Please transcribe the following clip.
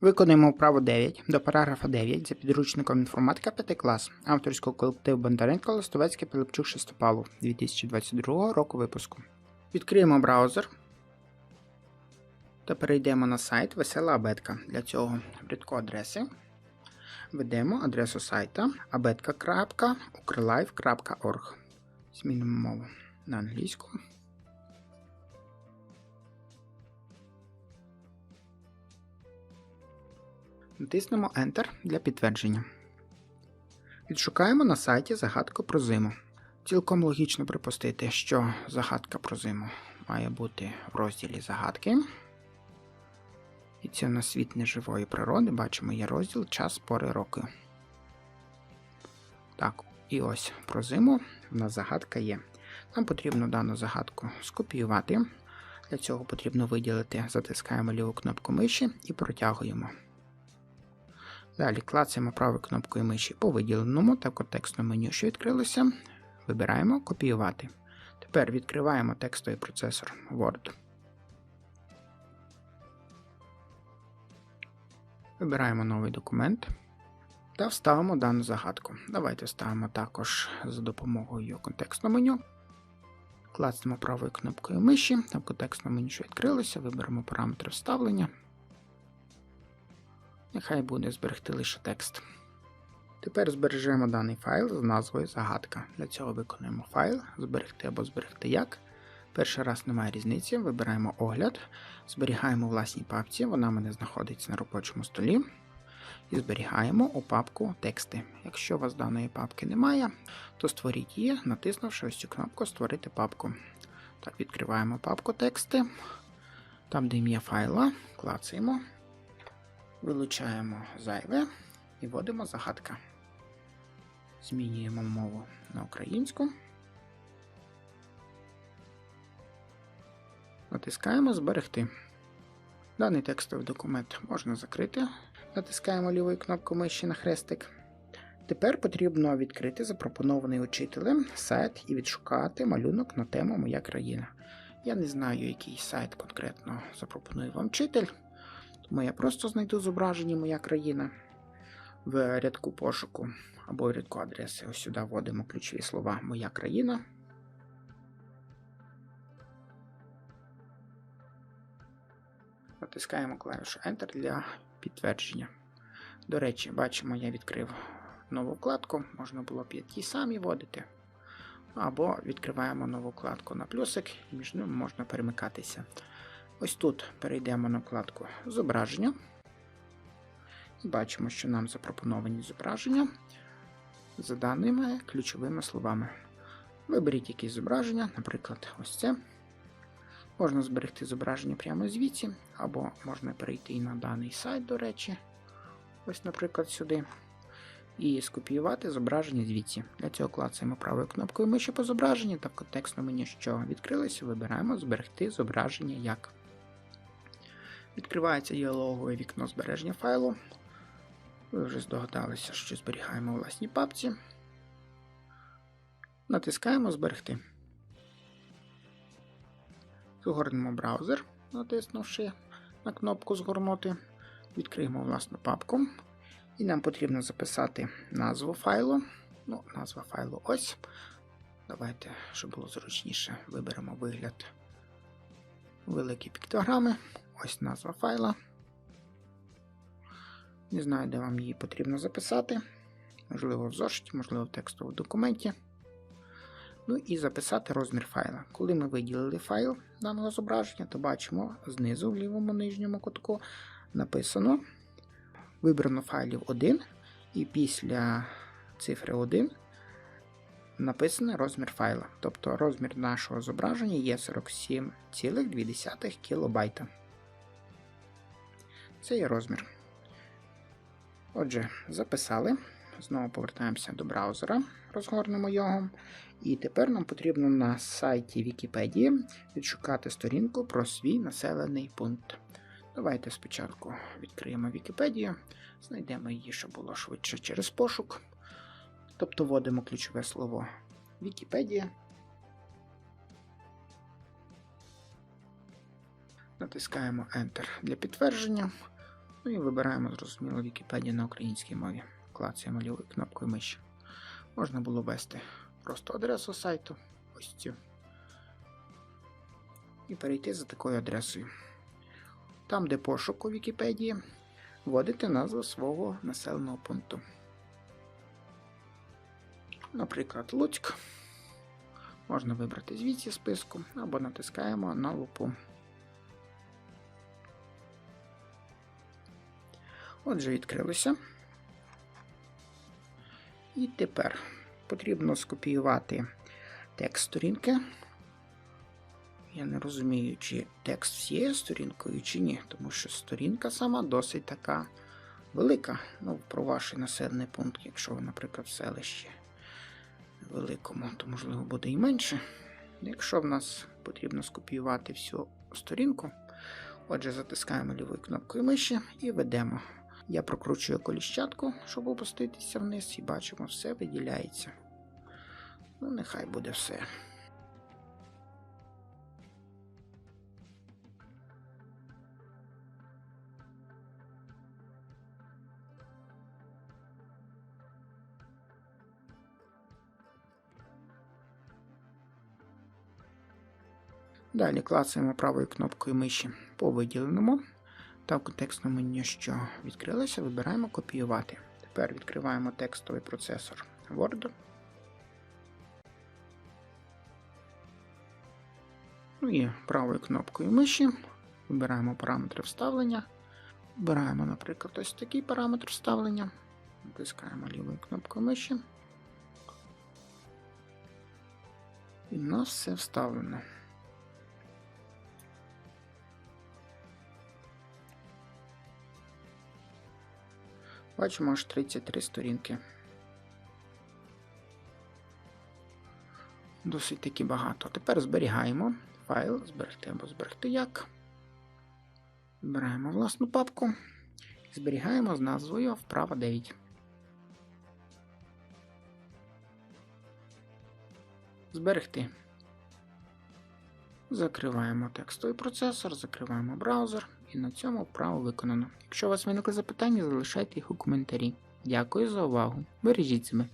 Виконуємо вправу 9 до параграфа 9 за підручником інформатика 5 клас авторського колективу Бондаренко Листовецький Пилипчук Шестопалов 2022 року випуску. Відкриємо браузер та перейдемо на сайт Весела Абетка. Для цього рядку адреси введемо адресу сайта abetka.ukрlife.org. Змінимо мову на англійську. Натиснемо Enter для підтвердження. Відшукаємо на сайті загадку про зиму. Цілком логічно припустити, що загадка про зиму має бути в розділі загадки. І це на світ неживої природи. Бачимо, є розділ час пори року. Так, і ось про зиму в нас загадка є. Нам потрібно дану загадку скопіювати. Для цього потрібно виділити, затискаємо ліву кнопку миші і протягуємо. Далі клацаємо правою кнопкою миші по виділеному та контекстному меню, що відкрилося. Вибираємо Копіювати. Тепер відкриваємо текстовий процесор Word. Вибираємо новий документ та вставимо дану загадку. Давайте вставимо також за допомогою контекстного меню. Клацнемо правою кнопкою миші та в контекстному меню, що відкрилося, виберемо параметри вставлення. Нехай буде зберегти лише текст. Тепер збережемо даний файл з назвою загадка. Для цього виконуємо файл, зберегти або зберегти як. Перший раз немає різниці, вибираємо огляд, зберігаємо у власній папці, вона мене знаходиться на робочому столі. І зберігаємо у папку тексти. Якщо у вас даної папки немає, то створіть її, натиснувши ось цю кнопку Створити папку. Так, відкриваємо папку тексти. Там, де ім'я файла, клацаємо. Вилучаємо зайве і вводимо загадка. Змінюємо мову на українську. Натискаємо Зберегти. Даний текстовий документ можна закрити. Натискаємо лівою кнопкою миші на хрестик. Тепер потрібно відкрити запропонований учителем сайт і відшукати малюнок на тему Моя країна. Я не знаю, який сайт конкретно запропонує вам вчитель. Тому я просто знайду зображення Моя країна в рядку пошуку або в рядку адреси. Ось сюди вводимо ключові слова Моя країна. Натискаємо клавішу Enter для підтвердження. До речі, бачимо, я відкрив нову вкладку, можна було б ті самі вводити. Або відкриваємо нову вкладку на плюсик, і між ними можна перемикатися. Ось тут перейдемо на вкладку Зображення. І бачимо, що нам запропоновані зображення за даними ключовими словами. Виберіть якісь зображення, наприклад, ось це. Можна зберегти зображення прямо звідси, або можна перейти на даний сайт, до речі, ось, наприклад, сюди. І скопіювати зображення звідси. Для цього клацаємо правою кнопкою миші по зображенню та в контекстному меню, що відкрилося, вибираємо Зберегти зображення як. Відкривається діалогове вікно збереження файлу. Ви вже здогадалися, що зберігаємо у власній папці. Натискаємо Зберегти. Згорнемо браузер, натиснувши на кнопку Згорнути. Відкриємо власну папку. І нам потрібно записати назву файлу. Ну, назва файлу ось. Давайте, щоб було зручніше, виберемо вигляд великі піктограми. Ось назва файла. Не знаю, де вам її потрібно записати. Можливо, в зошиті, можливо, в текстовому документі. Ну і записати розмір файла. Коли ми виділили файл даного зображення, то бачимо знизу в лівому нижньому кутку написано вибрано файлів 1, і після цифри 1 написано розмір файла. Тобто розмір нашого зображення є 47,2 кБ. Це є розмір. Отже, записали. Знову повертаємося до браузера, розгорнемо його. І тепер нам потрібно на сайті Вікіпедії відшукати сторінку про свій населений пункт. Давайте спочатку відкриємо Вікіпедію, знайдемо її, щоб було швидше через пошук. Тобто вводимо ключове слово Вікіпедія. Натискаємо Enter для підтвердження. Ну і вибираємо, зрозуміло, Вікіпедія на українській мові. Клацаємо лівою кнопкою миші. Можна було ввести просто адресу сайту, ось цю. І перейти за такою адресою. Там, де пошук у Вікіпедії, вводите назву свого населеного пункту. Наприклад, Луцьк. Можна вибрати звідси списку або натискаємо на лупу. Отже, відкрилося. І тепер потрібно скопіювати текст сторінки. Я не розумію, чи текст всією сторінкою, чи ні, тому що сторінка сама досить така велика. Ну, про ваш населений пункт, якщо ви, наприклад, в селищі великому, то можливо буде і менше. Якщо в нас потрібно скопіювати всю сторінку, отже, затискаємо лівою кнопкою миші і ведемо. Я прокручую коліщатку, щоб опуститися вниз, і бачимо, все виділяється. Ну, нехай буде все. Далі клацаємо правою кнопкою миші по виділеному. Та в контекстному меню, що відкрилося, вибираємо копіювати. Тепер відкриваємо текстовий процесор Word. Ну і правою кнопкою миші вибираємо параметри вставлення. Вибираємо, наприклад, ось такий параметр вставлення. Натискаємо лівою кнопкою миші. І в нас все вставлено. Бачимо аж 33 сторінки. Досить таки багато. Тепер зберігаємо файл, зберегти або зберегти як. Збираємо власну папку зберігаємо з назвою вправа 9. Зберегти. Закриваємо текстовий процесор, закриваємо браузер і на цьому вправо виконано. Якщо у вас виникли запитання, залишайте їх у коментарі. Дякую за увагу. Бережіть себе.